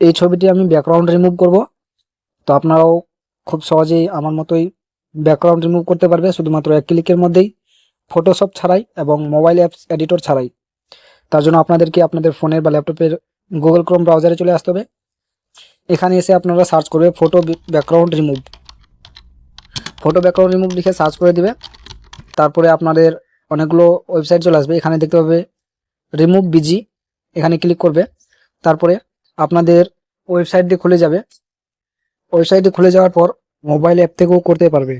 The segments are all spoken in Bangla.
এই ছবিটি আমি ব্যাকগ্রাউন্ড রিমুভ করব। তো আপনারাও খুব সহজেই আমার মতোই ব্যাকগ্রাউন্ড রিমুভ করতে পারবে, শুধুমাত্র এক ক্লিকের মধ্যেই। ফটোশপ ছাড়াই এবং মোবাইল অ্যাপস এডিটর ছাড়াই। তার জন্য আপনাদেরকে আপনাদের ফোনের বা ল্যাপটপের গুগল ক্রোম ব্রাউজারে চলে আসতে হবে। এখানে এসে আপনারা সার্চ করবে photo background remove photo background remove লিখে সার্চ করে দিবে। তারপরে আপনাদের অনেকগুলো ওয়েবসাইট চলে আসবে। এখানে দেখতে পাবে রিমুভ বিজি এখানে ক্লিক করবে। তারপরে আপনাদের ওয়েবসাইটটি খুলে যাবে। ওয়েবসাইটটি খুলে যাওয়ার পর মোবাইল অ্যাপ থেকেও করতে পারবে।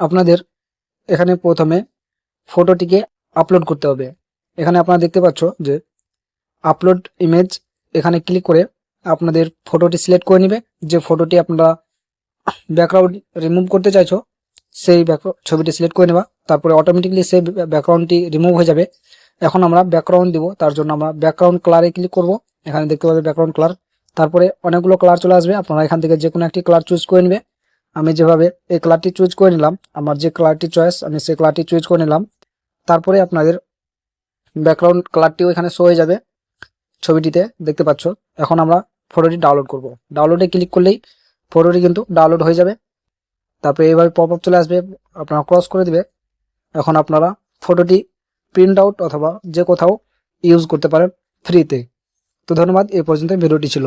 আপনাদের এখানে প্রথমে ফটোটিকে আপলোড করতে হবে। এখানে আপনারা দেখতে পাচ্ছ যে আপলোড ইমেজ এখানে ক্লিক করে আপনাদের ফটোটি সিলেক্ট করে নেবে। যে ফটোটি আপনারা ব্যাকগ্রাউন্ড রিমুভ করতে চাইছো, সেই ছবিটি সিলেক্ট করে নেবা। তারপরে অটোমেটিকলি সেই ব্যাকগ্রাউন্ডটি রিমুভ হয়ে যাবে। এখন আমরা ব্যাকগ্রাউন্ড দিব, তার জন্য আমরা ব্যাকগ্রাউন্ড কালারে ক্লিক করব। এখানে দেখতে পাবে ব্যাকগ্রাউন্ড কালার তারপরে অনেকগুলো কালার চলে আসবে। আপনারা এখান থেকে যে কোনো একটি কালার চুজ করে নেবে। আমি যেভাবে এই কালারটি চুজ করে নিলাম, আমার যে কালারটি চয়েস আমি সেই কালারটি চুজ করে নিলাম। তারপরে আপনাদের ব্যাকগ্রাউন্ড কালারটিও এখানে শো হয়ে যাবে ছবিটিতে, দেখতে পাচ্ছ। এখন আমরা ফটোটি ডাউনলোড করব। ডাউনলোডে ক্লিক করলেই ফটোটি কিন্তু ডাউনলোড হয়ে যাবে। তারপরে এইভাবে পপ আপ চলে আসবে, আপনারা ক্রস করে দিবে। এখন আপনারা ফটোটি প্রিন্ট আউট অথবা যে কোথাও ইউজ করতে পারেন ফ্রিতে তো। ধন্যবাদ এই পর্যন্ত ভিডিওটি ছিল।